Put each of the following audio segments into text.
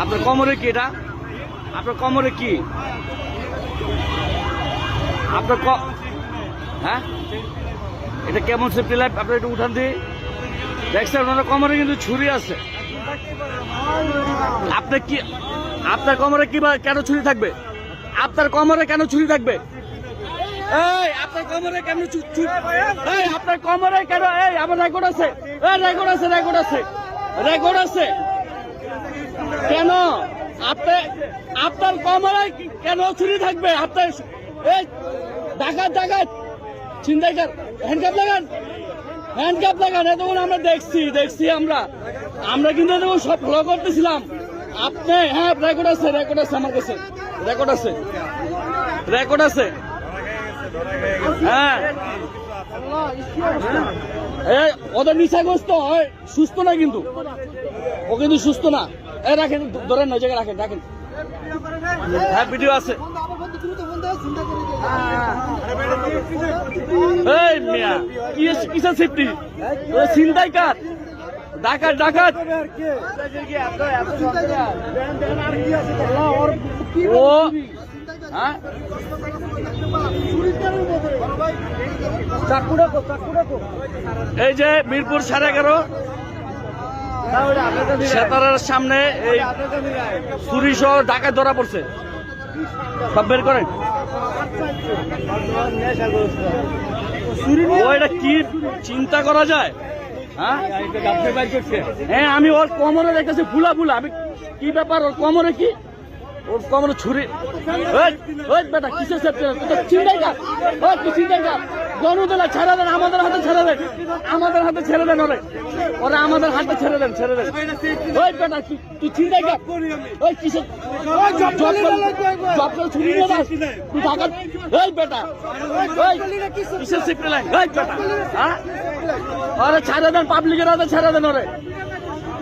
আপনার কোমরে কি এটা? আপনার কোমরে কি? আপনার হ্যাঁ? এটা কেমন সেফটি লাইফ আপনার একটু উঠান দিয়ে দেখছেন, ওনার কোমরে কিন্তু ছুরি আছে। আপনার কি আপনার কোমরে কি কেন ছুরি থাকবে? আপনার কোমরে কেন ছুরি থাকবে? আপনার কোমরে কেন ছু- ছু- এই, আপনার কোমরে কেন আমার রেকর্ড আছে। রেকর্ড আছে রেকর্ড আছে। রেকর্ড আছে। কেন? আপনি, আপনার কোমরে কি- কেন ছুরি থাকবে? আপনার এই ডাকাত ডাকাত। চিন্তাই কর। হ্যান্ডকাপ লাগান। হ্যান্ডকাপ লাগান। এতক্ষণ আমরা দেখছি দেখছি আমরা। আমরা কিন্তু এতক্ষণ সব ফলো করতেছিলাম। আপনি হ্যাঁ রেকর্ড আছে রেকর্ড আছে আমার কাছে। রেকর্ড আছে। রেকর্ড আছে। হ্যাঁ। ওদের নিশাগ্রস্ত হয় সুস্থ না কিন্তু? ও কিন্তু সুস্থ না। এ, রাখেন ধরেন ওই জায়গায় রাখেন রাখেন। হ্যাঁ ভিডিও আছে। মিয়া সেফটি চিন্তাই কার? ডাকাত ডাকাত। ও হ্যাঁ? এই যে মিরপুর সাড়ে এগারো। সেতারের সামনে এই চুরি সহ ডাকাত ধরা পড়ছে। সব বের করেন। এটা কি চিন্তা করা যায়? হ্যাঁ? হ্যাঁ আমি ওর কোমরে দেখতেছি ফুলা ফুলা। আমি কি ব্যাপার ওর কোমরে কি? ওর কোমরে ছুরি। ওই ওই বেটা কিসের সেফটি তো চিন্তাই কর ওই তুই চিন্তাই কর গণদোলা ছেড়ে দেন আমাদের হাতে ছেড়ে দেন আমাদের হাতে ছেড়ে দেন ওরে ওরে আমাদের হাতে ছেড়ে দেন ছেড়ে দেন। ওই বেটা তুই তুই চিন্তাই কর ওই কিসের জব জব ছুরি নিয়ে যাস তুই ঢাকা ওই বেটা। ওই কিসের সেফটি লাইন ওই বেটা। হ্যাঁ ওরে ছেড়ে দেন পাবলিকের হাতে ছেড়ে দেন ওরে।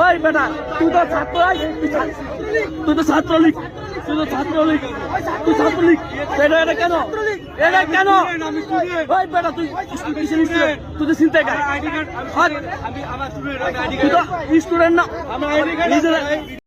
ওই বেটা তুই তো ছাত্র তুই তো ছাত্র ছাত্রলীগ তুই তো ছাত্রলীগ তুই ছাত্রলীগ। এটা এটা কেন? এটা কেন? ওই বেটা তুই? তুই তো চিন্তা কর? তুই তো স্টুডেন্ট না। নিজেরা